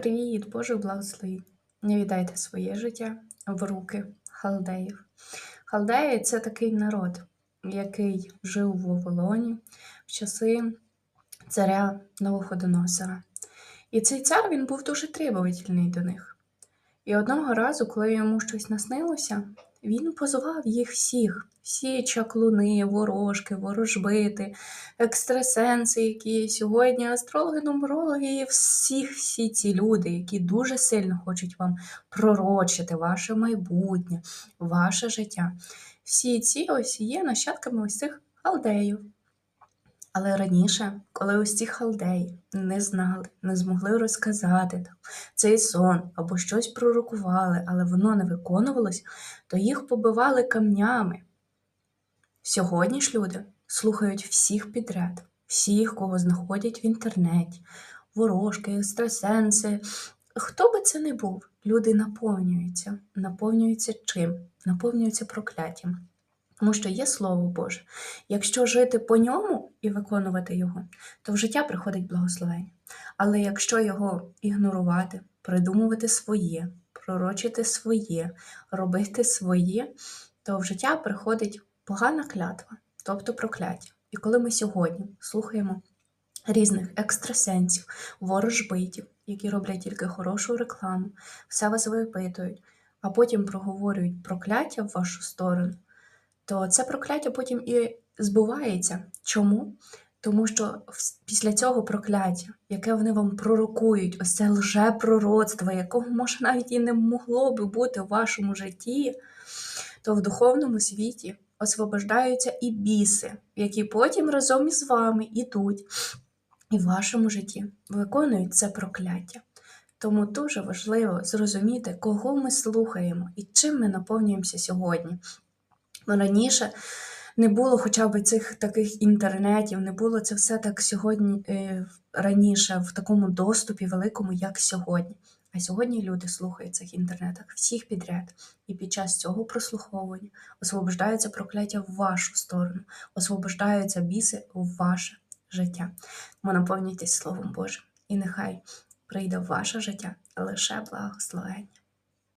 Привіт, Боже благослови! Не віддайте своє життя в руки халдеїв. Халдеї це такий народ, який жив у Вавилоні в часи царя Новоходоносора. І цей цар він був дуже требовательний до них. І одного разу, коли йому щось наснилося, він позвав їх всіх, всі чаклуни, ворожки, ворожбити, екстрасенси, які сьогодні астрологи, нумерологи, і всіх всі ці люди, які дуже сильно хочуть вам пророчити ваше майбутнє, ваше життя. Всі ці ось є нащадками ось цих халдеїв. Але раніше, коли ось ці халдеї не знали, не змогли розказати там, цей сон або щось пророкували, але воно не виконувалось, то їх побивали камнями. Сьогодні ж люди слухають всіх підряд, всіх, кого знаходять в інтернеті, ворожки, екстрасенси. Хто би це не був, люди наповнюються. Наповнюються чим? Наповнюються прокляттям. Тому що є Слово Боже. Якщо жити по ньому і виконувати його, то в життя приходить благословення. Але якщо його ігнорувати, придумувати своє, пророчити своє, робити своє, то в життя приходить погана клятва, тобто прокляття. І коли ми сьогодні слухаємо різних екстрасенсів, ворожбитів, які роблять тільки хорошу рекламу, все вас випитують, а потім проговорюють прокляття в вашу сторону то це прокляття потім і збувається. Чому? Тому що після цього прокляття, яке вони вам пророкують, ось це лжепророцтво, якого може навіть і не могло би бути в вашому житті, то в духовному світі освобождаються і біси, які потім разом із вами ідуть і в вашому житті виконують це прокляття. Тому дуже важливо зрозуміти, кого ми слухаємо і чим ми наповнюємося сьогодні. Ну, раніше не було хоча б цих таких інтернетів, не було це все так сьогодні е, раніше в такому доступі великому, як сьогодні. А сьогодні люди слухають цих інтернетах всіх підряд, і під час цього прослуховування освобождаються прокляття в вашу сторону, освобождаються біси в ваше життя. Тому наповнюйтесь Словом Божим, і нехай прийде в ваше життя лише благословення.